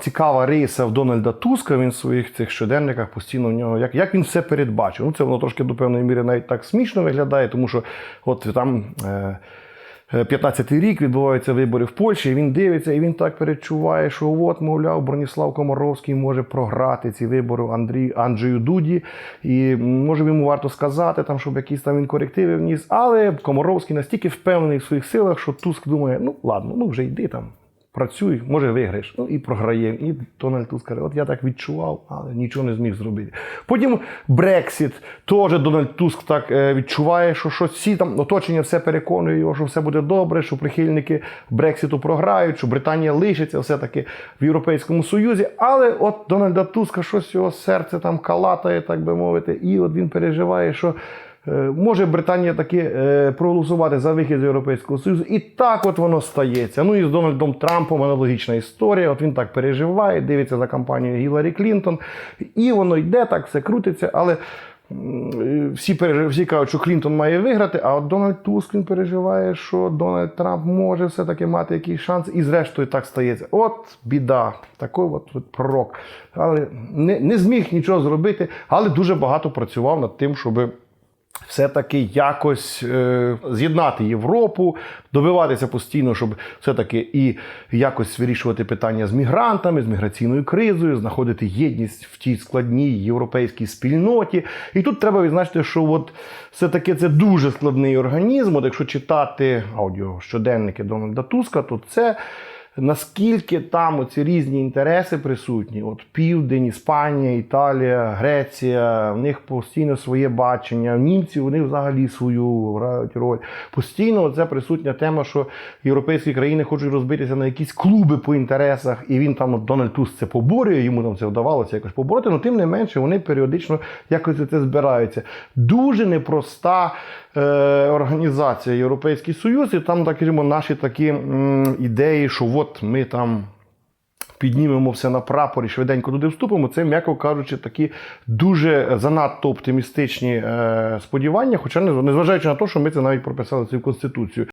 Цікава риса в Дональда Туска. Він в своїх цих щоденниках постійно в нього як, як він все передбачив. Ну це воно трошки до певної міри навіть так смішно виглядає, тому що от там. Е, 15-й рік відбуваються вибори в Польщі, і він дивиться, і він так перечуває, що от, мовляв, Броніслав Комаровський може програти ці вибори Андрій, Анджею Дуді. І може йому варто сказати, там, щоб якісь там він корективи вніс. Але Комаровський настільки впевнений в своїх силах, що Туск думає, ну ладно, ну вже йди там. Працюй, може виграєш. Ну і програє. І Дональд Туск каже, от я так відчував, але нічого не зміг зробити. Потім Брексіт. Теж Дональд Туск так е, відчуває, що щось всі там оточення все переконує його, що все буде добре, що прихильники Брексіту програють, що Британія лишиться все-таки в Європейському Союзі. Але от Дональда Туска щось його серце там калатає, так би мовити, і от він переживає, що. Е, Може Британія таки е, проголосувати за вихід з Європейського Союзу, і так от воно стається. Ну і з Дональдом Трампом аналогічна історія. От він так переживає, дивиться за кампанією Гіларі Клінтон, і воно йде, так все крутиться, але. Всі пережив, всі кажуть, що Клінтон має виграти, а от Дональд Туск він переживає, що Дональд Трамп може все-таки мати якийсь шанс, і зрештою так стається. От біда, такий от, от пророк. Але не, не зміг нічого зробити, але дуже багато працював над тим, щоби все-таки якось е, з'єднати Європу, добиватися постійно, щоб все-таки і якось вирішувати питання з мігрантами, з міграційною кризою, знаходити єдність в тій складній європейській спільноті. І тут треба відзначити, що от все-таки це дуже складний організм. От якщо читати аудіо щоденники Дональда Туска, то це. Наскільки там оці різні інтереси присутні, от Південь, Іспанія, Італія, Греція, в них постійно своє бачення. Німці вони взагалі свою грають роль. Постійно це присутня тема, що європейські країни хочуть розбитися на якісь клуби по інтересах, і він там от Дональд Туск це поборює, йому там це вдавалося якось побороти. але тим не менше вони періодично якось це збираються. Дуже непроста е, організація Європейський Союз, і там, так скажімо, наші такі м, ідеї, що ми там. Піднімемо все на прапор і швиденько туди вступимо. Це, м'яко кажучи, такі дуже занадто оптимістичні е, сподівання, хоча не- незважаючи на те, що ми це навіть прописали цю конституцію.